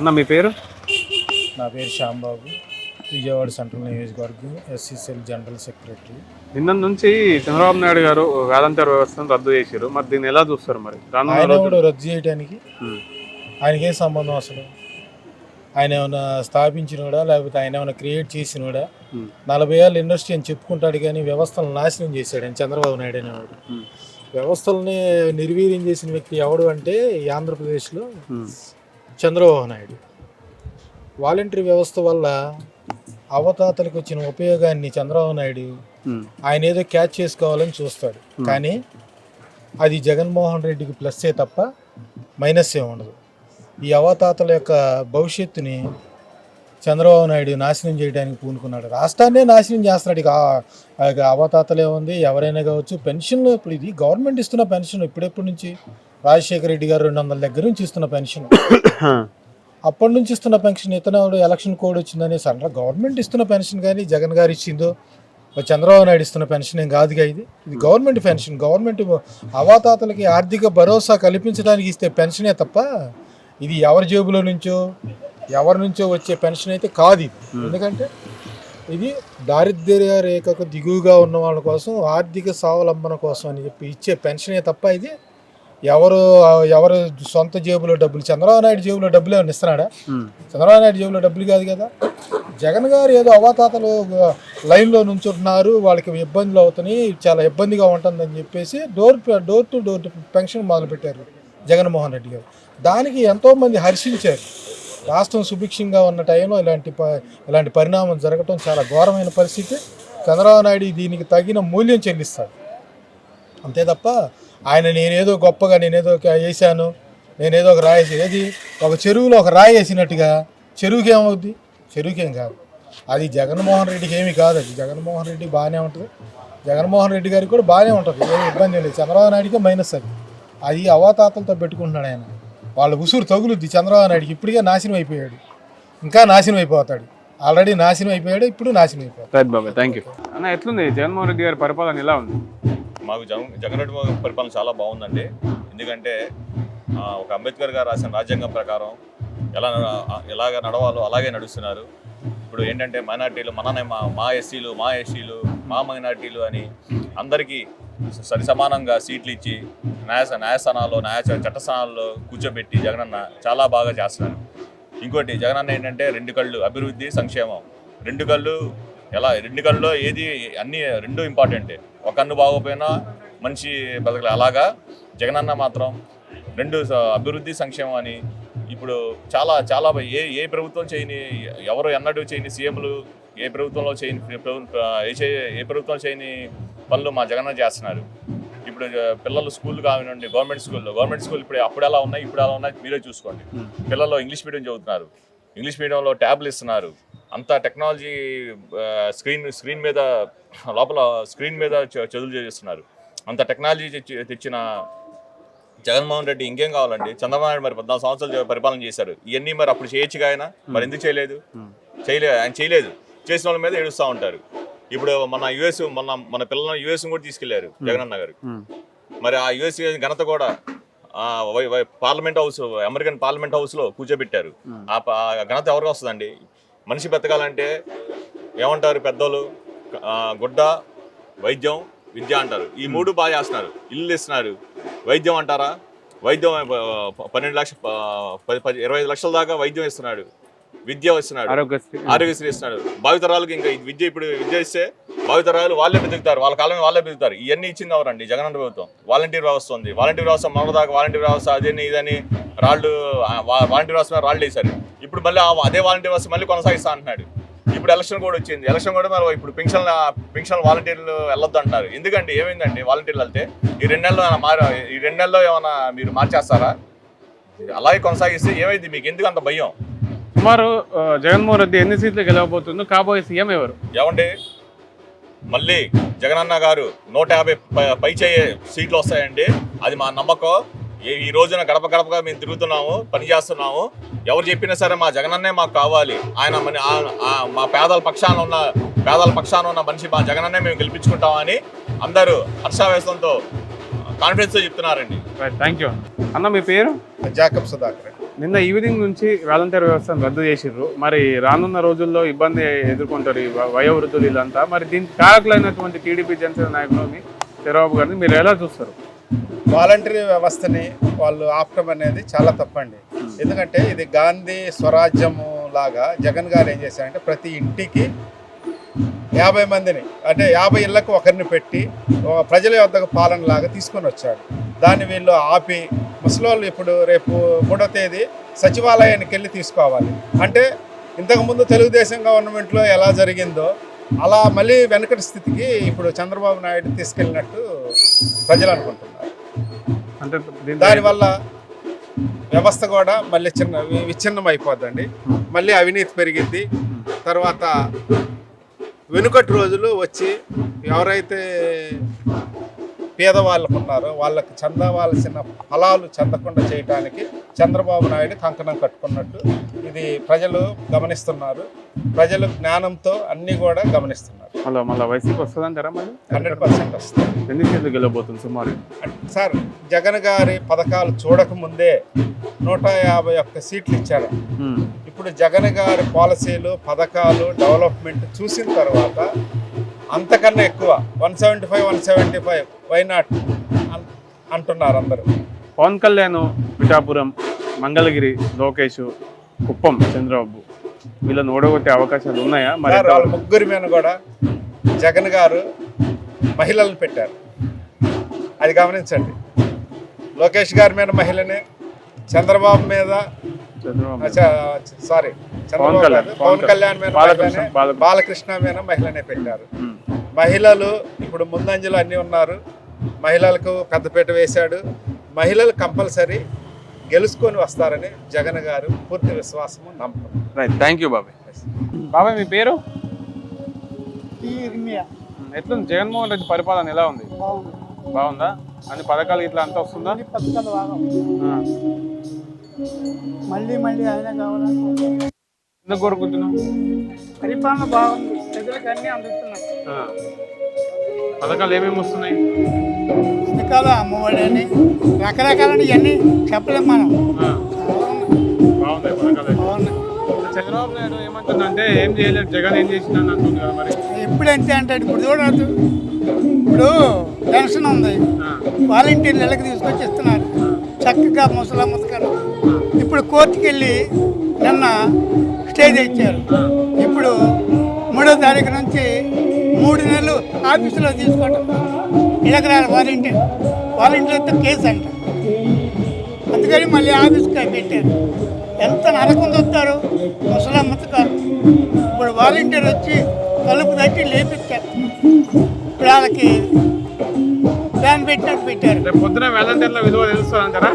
అన్న మీ పేరు? నా పేరు శ్యాంబాబు. విజయవాడ సెంట్రల్ నియోజకవర్గం ఎస్సీసీఎల్ జనరల్ సెక్రటరీ. నిన్న నుంచి చంద్రబాబు నాయుడు గారు వాలంటీర్ వ్యవస్థను రద్దు చేశారు. మరి దీన్ని ఎలా చూస్తారు మరి? ఆయన కూడా రద్దు చేయడానికి. ఆయనకేం సంబంధం అసలు? ఆయన ఏమైనా స్థాపించినోడా? లేకపోతే ఆయన ఏమైనా క్రియేట్ చేసినోడా. నలభై ఏళ్ళ ఇండస్ట్రీ అని చెప్పుకుంటాడు కానీ వ్యవస్థలను నాశనం చేశాడు ఆయన చంద్రబాబు నాయుడు అనేవాడు. వ్యవస్థల్ని నిర్వీర్యం చేసిన వ్యక్తి ఎవడు అంటే ఆంధ్రప్రదేశ్లో. చంద్రబాబు నాయుడు. వాలంటరీ వ్యవస్థ వల్ల అవతాతలకు వచ్చిన ఉపయోగాన్ని చంద్రబాబు నాయుడు. ఆయన ఏదో క్యాచ్ చేసుకోవాలని చూస్తాడు. కానీ అది జగన్మోహన్ రెడ్డికి ప్లస్సే తప్ప మైనస్ ఏ ఉండదు. ఈ అవతాతల యొక్క భవిష్యత్తుని చంద్రబాబు నాయుడు నాశనం చేయడానికి పూనుకున్నాడు. రాష్ట్రాన్నే నాశనం చేస్తున్నాడు. ఇక అవతాతలే ఉంది. ఎవరైనా కావచ్చు పెన్షన్లు ఇప్పుడు ఇది గవర్నమెంట్ ఇస్తున్న పెన్షన్ ఇప్పుడెప్పటి నుంచి? రాజశేఖర రెడ్డి గారు రెండు వందల దగ్గర నుంచి ఇస్తున్న పెన్షన్. అప్పటి నుంచి ఇస్తున్న పెన్షన్ ఇతను ఎలక్షన్ కోడ్ వచ్చిందని అంటే గవర్నమెంట్ ఇస్తున్న పెన్షన్ కానీ జగన్ గారు ఇచ్చిందో చంద్రబాబు నాయుడు ఇస్తున్న పెన్షన్ ఏం కాదుగా ఇది. ఇది గవర్నమెంట్ పెన్షన్ గవర్నమెంట్ అవాతాతలకి ఆర్థిక భరోసా కల్పించడానికి ఇస్తే పెన్షనే తప్ప ఇది ఎవరి జేబులో నుంచో ఎవరి నుంచో వచ్చే పెన్షన్ అయితే కాదు ఇది. ఎందుకంటే ఇది దారిద్ర్య రేఖకు దిగువగా ఉన్న వాళ్ళ కోసం ఆర్థిక స్వావలంబన కోసం అని చెప్పి ఇచ్చే పెన్షనే తప్ప ఇది ఎవరు ఎవరు సొంత జేబులో డబ్బులు చంద్రబాబు నాయుడు జేబులో డబ్బులు ఏమైనా ఇస్తున్నాడా. చంద్రబాబు నాయుడు జేబులో డబ్బులు కాదు కదా. జగన్ గారు ఏదో అవాతాతలు లైన్లో నుంచుంటున్నారు వాళ్ళకి ఇబ్బందులు అవుతున్నాయి చాలా ఇబ్బందిగా ఉంటుందని చెప్పేసి door door to door pension మొదలుపెట్టారు జగన్మోహన్ రెడ్డి గారు. దానికి ఎంతోమంది హర్షించారు. రాష్ట్రం సుభిక్షంగా ఉన్న టైంలో ఇలాంటి ఇలాంటి పరిణామం జరగటం చాలా ఘోరమైన పరిస్థితి. చంద్రబాబు నాయుడు దీనికి తగిన మూల్యం చెల్లిస్తాడు. అంతే తప్ప ఆయన నేనేదో గొప్పగా నేనేదో వేసాను నేనేదో ఒక రాయేసి ఏది? ఒక చెరువులో ఒక రాయి వేసినట్టుగా చెరువుకి ఏమవుద్ది? చెరువుకేం కాదు. అది జగన్మోహన్ రెడ్డికి ఏమీ కాదు. అది జగన్మోహన్ రెడ్డి బాగానే ఉంటుంది. జగన్మోహన్ రెడ్డి గారికి కూడా బాగానే ఉంటుంది. ఏమి ఇబ్బంది లేదు. చంద్రబాబు నాయుడికి మైనస్ అది. అది అవాతాతలతో పెట్టుకుంటున్నాడు ఆయన. వాళ్ళ ఉసురు తగులుద్ది చంద్రబాబు నాయుడికి. ఇప్పటికే నాశనం అయిపోయాడు. ఇంకా నాశనం అయిపోతాడు. ఆల్రెడీ నాశనం అయిపోయాడు. ఇప్పుడు నాశనం అయిపోయాడు థ్యాంక్ యూ అన్న ఎట్లుంది? జగన్మోహన్ రెడ్డి గారి పరిపాలన ఎలా ఉంది? మాకు జగన్ జగన్ రెడ్డి బాబు పరిపాలన చాలా బాగుందండి. ఎందుకంటే ఒక అంబేద్కర్ గారు రాసిన రాజ్యాంగం ప్రకారం ఎలా ఎలాగ నడవాలో అలాగే నడుస్తున్నారు. ఇప్పుడు ఏంటంటే మైనార్టీలు మననే మా మా ఎస్సీలు మా ఎస్సీలు మా మైనార్టీలు అని అందరికీ సరి సమానంగా సీట్లు ఇచ్చి న్యాయ న్యాయస్థానాల్లో న్యాయ చట్టస్థానాల్లో కూర్చోబెట్టి జగనన్న చాలా బాగా చేస్తున్నారు. ఇంకోటి జగనన్న ఏంటంటే రెండు కళ్ళు అభివృద్ధి సంక్షేమం. రెండు కళ్ళు ఎలా? రెండు కళ్ళలో ఏది అన్ని రెండు ఇంపార్టెంటే ఒక కన్ను బాగోపోయినా మనిషి బతకలే. అలాగా? జగనన్న మాత్రం రెండు అభివృద్ధి సంక్షేమం అని ఇప్పుడు చాలా చాలా ఏ ఏ ప్రభుత్వం చేయని ఎవరు ఎన్నడూ చేయని సీఎంలు ఏ ప్రభుత్వంలో చేయని ఏ చే- ఏ ప్రభుత్వం చేయని పనులు మా జగన్న చేస్తున్నారు. ఇప్పుడు పిల్లలు స్కూల్ కానివ్వండి గవర్నమెంట్ స్కూల్లో. గవర్నమెంట్ స్కూల్ ఇప్పుడు అప్పుడు ఎలా ఉన్నాయి ఇప్పుడు ఎలా ఉన్నాయి మీరే చూసుకోండి. పిల్లలు ఇంగ్లీష్ మీడియం చదువుతున్నారు. ఇంగ్లీష్ మీడియంలో ట్యాబ్లు ఇస్తున్నారు. అంత టెక్నాలజీ స్క్రీన్ స్క్రీన్ మీద లోపల స్క్రీన్ మీద చదువులు చేస్తున్నారు. అంత టెక్నాలజీ తెచ్చి- తెచ్చిన జగన్మోహన్ రెడ్డి ఇంకేం కావాలండి? చంద్రబాబు నాయుడు మరి పద్నాలుగు సంవత్సరాలు పరిపాలన చేశారు. ఇవన్నీ మరి అప్పుడు చేయొచ్చుగా ఆయన? మరి ఎందుకు చేయలేదు? చేయలేదు ఆయన చేయలేదు. చేసిన వాళ్ళ మీద ఏడుస్తూ ఉంటారు. ఇప్పుడు మన యుఎస్ మన మన పిల్లలను యుఎస్ కూడా తీసుకెళ్ళారు జగనన్న గారు. మరి ఆ యుఎస్ ఘనత కూడా ఆ వై- వై- పార్లమెంట్ హౌస్ అమెరికన్ పార్లమెంట్ హౌస్లో కూర్చోబెట్టారు ఆ ఘనత ఎవరికి వస్తుందండి? మనిషి బతకాలంటే ఏమంటారు పెద్దోళ్ళు? గుడ్డ వైద్యం విద్య అంటారు. ఈ మూడు బాగా చేస్తున్నారు. ఇల్లు ఇస్తున్నారు. వైద్యం అంటారా? వైద్యం పన్నెండు లక్ష ఆ, పది పది ఇరవై ఐదు లక్షల దాకా వైద్యం ఇస్తున్నాడు. విద్య ఇస్తున్నాడు. ఆరోగ్యశ్రీ. ఇస్తున్నాడు. భావితరాలకు ఇంకా విద్య ఇప్పుడు విద్య ఇస్తే భావితరాలు వాళ్ళే బతుకుతారు వాళ్ళ కాలమే వాళ్ళే బతుకుతారు ఇవన్నీ ఇచ్చింది ఎవరండి? జగన్ ప్రభుత్వం. వాలంటీర్ వ్యవస్థ ఉంది. వాలంటీర్ వ్యవస్థ మన దాకా వాలంటీర్ వ్యవస్థ అదని ఇదని రాళ్ళు వాలంటీర్ వ్యవస్థ రాళ్ళు వేశారు. ఇప్పుడు మళ్ళీ అదే వాలంటీర్ వ్యవస్థ మళ్ళీ కొనసాగిస్తా అంటున్నాడు. ఇప్పుడు ఎలక్షన్ కూడా వచ్చింది. ఎలక్షన్ కూడా మరి ఇప్పుడు పెన్షన్ పెన్షన్ వాలంటీర్లు వెళ్ళొద్దు అంటున్నారు ఎందుకండి? ఏమైందండి? వాలంటీర్లు వెళ్తే ఈ రెండు ఏమైనా మార ఈ రెండు నెలల్లో ఏమైనా మీరు మార్చేస్తారా? అలాగే కొనసాగిస్తే ఏమైంది మీకు? ఎందుకు అంత భయం? సుమారు జగన్మోహన్ రెడ్డి ఎన్ని సీట్లు గెలవబోతుందో కాబోయే సీఎం ఎవరు? ఏమండి? మళ్ళీ జగనన్న గారు నూట యాభై పై- పై చేయ సీట్లు వస్తాయండి. అది మా నమ్మకం. ఈ- ఈ రోజున గడప గడపగా మేము తిరుగుతున్నాము పని చేస్తున్నాము. ఎవరు చెప్పినా సరే మా జగనన్నే మాకు కావాలి. ఆయన మా పేదల పక్షాన ఉన్న పేదల పక్షాన ఉన్న మనిషి మా జగనన్నే మేము గెలిపించుకుంటామని అందరూ హర్షావేశంతో కాన్ఫిడెన్స్తో చెప్తున్నారండి. థ్యాంక్ యూ అన్న మీ పేరు? జాకబ్ సుధాకర్. నిన్న ఈవినింగ్ నుంచి వాలంటీర్ వ్యవస్థను రద్దు చేసిర్రు. మరి రానున్న రోజుల్లో ఇబ్బంది ఎదుర్కొంటారు ఈ వయోవృద్ధులు వీళ్ళంతా. మరి దీనికి కారకులైనటువంటి టీడీపీ జనసేన నాయకులని చంద్రబాబు గారిని మీరు ఎలా చూస్తారు? వాలంటరీ వ్యవస్థని వాళ్ళు ఆపటం అనేది చాలా తప్పండి. ఎందుకంటే ఇది గాంధీ స్వరాజ్యము లాగా జగన్ గారు ఏం చేశారంటే ప్రతి ఇంటికి యాభై మందిని అంటే యాభై ఇళ్ళకు ఒకరిని పెట్టి ప్రజల యొద్దకు పాలన లాగా తీసుకొని వచ్చాడు. దాన్ని వీళ్ళు ఆపి ముసలోళ్ళు ఇప్పుడు రేపు మూడో తేదీ సచివాలయానికి వెళ్ళి తీసుకోవాలి. అంటే ఇంతకుముందు తెలుగుదేశం గవర్నమెంట్లో ఎలా జరిగిందో అలా మళ్ళీ వెనకటి స్థితికి ఇప్పుడు చంద్రబాబు నాయుడు తీసుకెళ్ళినట్టు ప్రజలు అనుకుంటున్నారు. అంటే దానివల్ల వ్యవస్థ కూడా మళ్ళీ చిన్న విచ్ఛిన్నం అయిపోద్దండి. మళ్ళీ అవినీతి పెరిగిద్ది. తర్వాత వెనుకటి రోజులు వచ్చి ఎవరైతే పేదవాళ్ళకు ఉన్నారో వాళ్ళకి చెందవలసిన ఫలాలు చెందకుండా చేయడానికి చంద్రబాబు నాయుడు కంకణం కట్టుకున్నట్టు ఇది ప్రజలు గమనిస్తున్నారు. ప్రజలు జ్ఞానంతో అన్నీ కూడా గమనిస్తున్నారు. మళ్ళీ మళ్ళీ వైసీపీ వస్తుందంటారా మళ్ళీ? హండ్రెడ్ పర్సెంట్ వస్తుంది. ఎన్ని గెలవబోతుంది సుమారు? సార్ జగన్ గారి పథకాలు చూడకముందే నూట యాభై ఒక్క సీట్లు ఇచ్చారు. ఇప్పుడు జగన్ గారి పాలసీలు పథకాలు డెవలప్మెంట్ చూసిన తర్వాత అంతకన్నా ఎక్కువ. One seventy five one seventy five. Why not అంటున్నారు అందరూ. పవన్ కళ్యాణ్ పిఠాపురం మంగళగిరి లోకేష్ కుప్పం చంద్రబాబు వీళ్ళని ఓడగొట్టే అవకాశాలు ఉన్నాయా? మరి వాళ్ళ ముగ్గురి మీద కూడా జగన్ గారు మహిళలను పెట్టారు. అది గమనించండి. లోకేష్ గారి మీద మహిళనే చంద్రబాబు మీద చంద్రబాబు సారీ. చంద్రబాబు పవన్ కళ్యాణ్ మీద బాలకృష్ణ, మీద మహిళనే పెట్టారు. మహిళలు ఇప్పుడు ముందంజలు అన్నీ ఉన్నారు. మహిళలకు పెద్దపీట వేశాడు. మహిళలు కంపల్సరీ గెలుచుకొని వస్తారని జగన్ గారు పూర్తి విశ్వాసము నమ్మకం. రైట్ థ్యాంక్ యూ బాబాయ్ బాబాయ్ మీ పేరు? ఎట్లుంది? జగన్మోహన్ రెడ్డి పరిపాలన ఎలా ఉంది? బాగుందా? అన్ని పథకాలు ఇట్లా అంతా వస్తుందా? అన్ని పథకాలు బాగా. మళ్ళీ మళ్ళీ ఆయన కావాలని ఎందుకు కోరుకుంటున్నావు? పరిపాలన బాగుంది. ప్రజలకు అన్నీ అందుతున్నాయి. పథకాలు ఏమేమి వస్తున్నాయి? పుస్తకాలు అమ్మఒడి అని రకరకాలని ఇవన్నీ చెప్పలేం మనం. బాగున్నాయి పథకాలు. బాగున్నాయి. చంద్రబాబు నాయుడు ఏమంటుందంటే ఏం చేయలేదు జగన్ ఏం చేసిందని అంటుంది కదా మరి. ఎప్పుడు ఎంత అంటే ఇప్పుడు చూడదు ఇప్పుడు పెన్షన్ ఉంది. వాలంటీర్ వాలంటీర్లు ఇళ్ళకి తీసుకొచ్చి ఇస్తున్నారు చక్కగా ముసలా ముసకాలు ఇప్పుడు కోర్టుకి వెళ్ళి నిన్న స్టే తెచ్చారు. ఇప్పుడు మూడో తారీఖు నుంచి మూడు నెలలు ఆఫీసులో తీసుకోవటం. ఇళ్ళకి వాలంటీర్. వాలంటీర్తో కేసు అంట. అందుకని మళ్ళీ ఆఫీస్కి పెట్టారు. ఎంత నరకం వస్తారు ముసలా ముసకాలు ఇప్పుడు వాలంటీర్ వచ్చి తలుపు తట్టి లేపిస్తారు ఇప్పుడు వాళ్ళకి పెట్టినట్టు పెట్టారు. రేపు పొద్దున వాలంటీర్ల విలువ తెలుస్తుంది అంటారా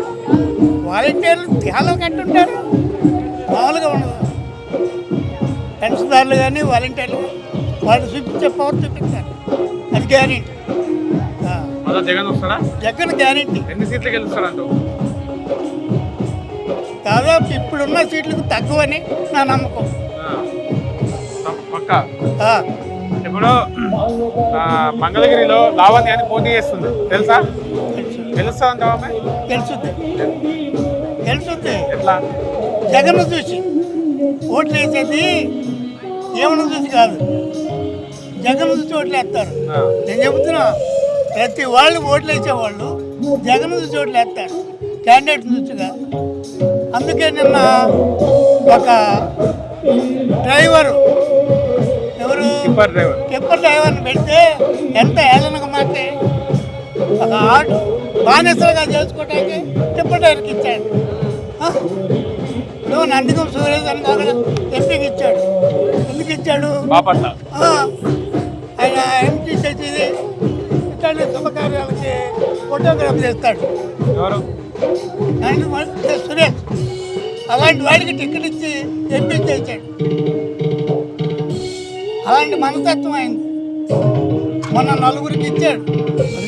వాలంటీర్లు ధ్యానం కట్టుంటారు. మామూలుగా ఉండదు. పెన్షన్దారులు కానీ వాలంటీర్లు వాళ్ళు చూపించే పవర్ చూపిస్తారు. అది గ్యారెంటీ మళ్ళీ జగన్ వస్తాడా? జగన్ గ్యారెంటీ ఎన్ని సీట్లు గెలుస్తాడంటూ? దాదాపు ఇప్పుడున్న సీట్లకు తక్కువని నా నమ్మకం. పక్క? ఇప్పుడు మంగళగిరిలో లావణ్య అని పోటీ చేస్తుంది. తెలుసా? తెలుస్తా అంటావా? తెలుసుద్ది. తెలుసుద్ది. ఎట్లా? జగన్ చూసి ఓట్లు వేసేది ఏమన్నా చూసి కాదు. జగన్ చూసి ఓట్లు వేస్తారు. నేను చెబుతున్నా ప్రతి వాళ్ళు ఓట్లు వేసేవాళ్ళు జగన్ చూసి ఓట్లు వేస్తారు. క్యాండిడేట్ చూసి కాదు అందుకే నిన్న ఒక డ్రైవరు టిప్పర్ డ్రైవర్ టిప్పర్ డ్రైవర్ని పెడితే ఎంత ఏళ్ళనగా మాటే ఒక ఆటో బానిసలుగా చేసుకోవడానికి టిప్పర్ డ్రైవర్కి ఇచ్చాడు? ఇప్పుడు నందిగం సురేష్ అని కాక ఎంపీకి ఇచ్చాడు. ఎందుకు ఇచ్చాడు? ఆయన ఎంపీ చేసేది ఇట్లాంటి శుభకార్యాలకి ఫోటోగ్రాఫ్ చేస్తాడు. సురేష్. అలాంటి వాడికి టికెట్ ఇచ్చి ఎంపీ చేశాడు. అలాంటి మనస్తత్వం అయింది. మొన్న నలుగురికి ఇచ్చాడు.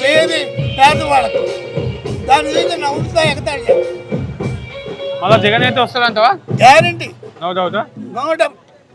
లేదు పేదవాళ్ళకు. దాని చూసి నవ్వుతా ఎగతాడు మళ్ళీ జగన్ అయితే వస్తాడంటావా? Guarantee. No doubt no doubt